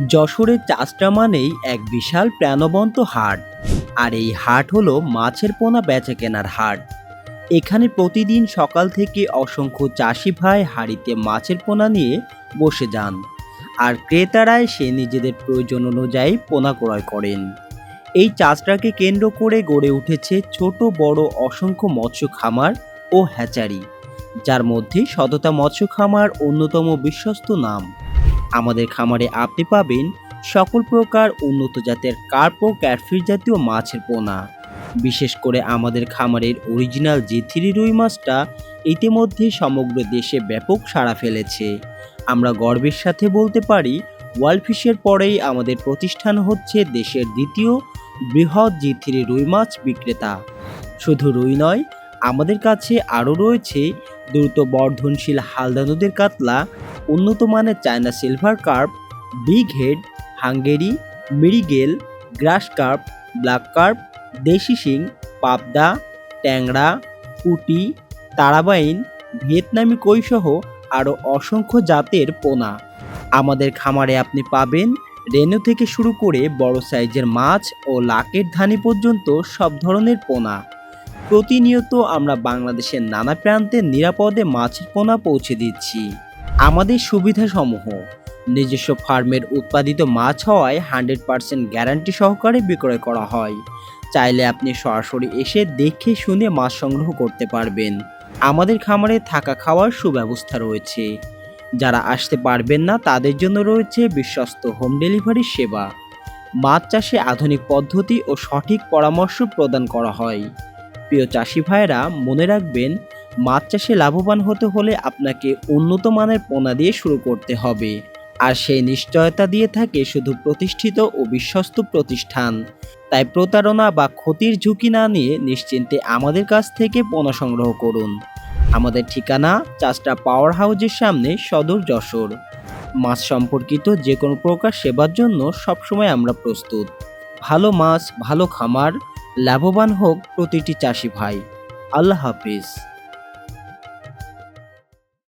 যশোরের চাষটা মানেই এক বিশাল প্রাণবন্ত হাট। আর এই হাট হলো মাছের পোনা বেচা কেনার হাট। এখানে প্রতিদিন সকাল থেকে অসংখ্য চাষি ভাই হাড়িতে মাছের পোনা নিয়ে বসে যান। আর ক্রেতারাই সে নিজেদের প্রয়োজন অনুযায়ী পোনা ক্রয় করেন। এই চাষটাকে কেন্দ্র করে গড়ে উঠেছে ছোট, বড়, অসংখ্য মৎস্য খামার ও হ্যাচারি, যার মধ্যে সততা মৎস্য খামার অন্যতম বিশ্বস্ত নাম। আমাদের খামারে আপনি পাবেন সকল প্রকার উন্নত জাতের কার্প ও ক্যাটফিশ জাতীয় মাছের পোনা। বিশেষ করে আমাদের খামারের অরিজিনাল জি থ্রি রুই মাছটা ইতিমধ্যে সমগ্র দেশে ব্যাপক সাড়া ফেলেছে। আমরা গর্বের সাথে বলতে পারি ওয়ার্ল্ড ফিশের পরেই আমাদের প্রতিষ্ঠান হচ্ছে দেশের দ্বিতীয় বৃহৎ জি থ্রি রুই মাছ বিক্রেতা। শুধু রুই নয়, আমাদের কাছে আরও রয়েছে দ্রুত বর্ধনশীল হালদা নদীর কাতলা উন্নত মানের China silver carp, big head, Hungary, mrigal, grass carp, black carp, দেশি শিং, পাবদা, ট্যাংরা, পুটি, তারাবাইন, ভিয়েতনামি কৈসহ আরও অসংখ্য জাতের পোনা। আমাদের খামারে আপনি পাবেন রেনু থেকে শুরু করে বড় সাইজের মাছ ও লাকের ধানি পর্যন্ত সব ধরনের পোনা। প্রতিনিয়ত আমরা বাংলাদেশের নানা প্রান্তে নিরাপদে মাছের পোনা পৌঁছে দিচ্ছি। আমাদের সুবিধাসমূহ। নিজস্ব ফার্মের উৎপাদিত মাছ হওয়ায় হান্ড্রেড পার্সেন্ট গ্যারান্টি সহকারে বিক্রয় করা হয়। চাইলে আপনি সরাসরি এসে দেখে শুনে মাছ সংগ্রহ করতে পারবেন। আমাদের খামারে থাকা খাওয়ার সুব্যবস্থা রয়েছে। যারা আসতে পারবেন না, তাদের জন্য রয়েছে বিশ্বস্ত হোম ডেলিভারি সেবা। মাছ চাষে আধুনিক পদ্ধতি ও সঠিক পরামর্শ প্রদান করা হয়। প্রিয় চাষি ভাইরা মনে রাখবেন মাছ চাষে লাভবান হতে হলে আপনাকে উন্নত মানের পোনা দিয়ে শুরু করতে হবে। আর সেই নিশ্চয়তা দিয়ে থাকে শুধু প্রতিষ্ঠিত ও বিশ্বস্ত প্রতিষ্ঠান। তাই প্রতারণা বা ক্ষতির ঝুঁকি না নিয়ে নিশ্চিন্তে আমাদের কাছ থেকে পোনা সংগ্রহ করুন। আমাদের ঠিকানা চাষটা পাওয়ার হাউজের সামনে সদর যশোর। মাছ সম্পর্কিত যে কোনো প্রকার সেবার জন্য সবসময় আমরা প্রস্তুত। ভালো মাছ, ভালো খামার, লাভবান হোক প্রতিটি চাষি ভাই। আল্লাহ হাফিজ।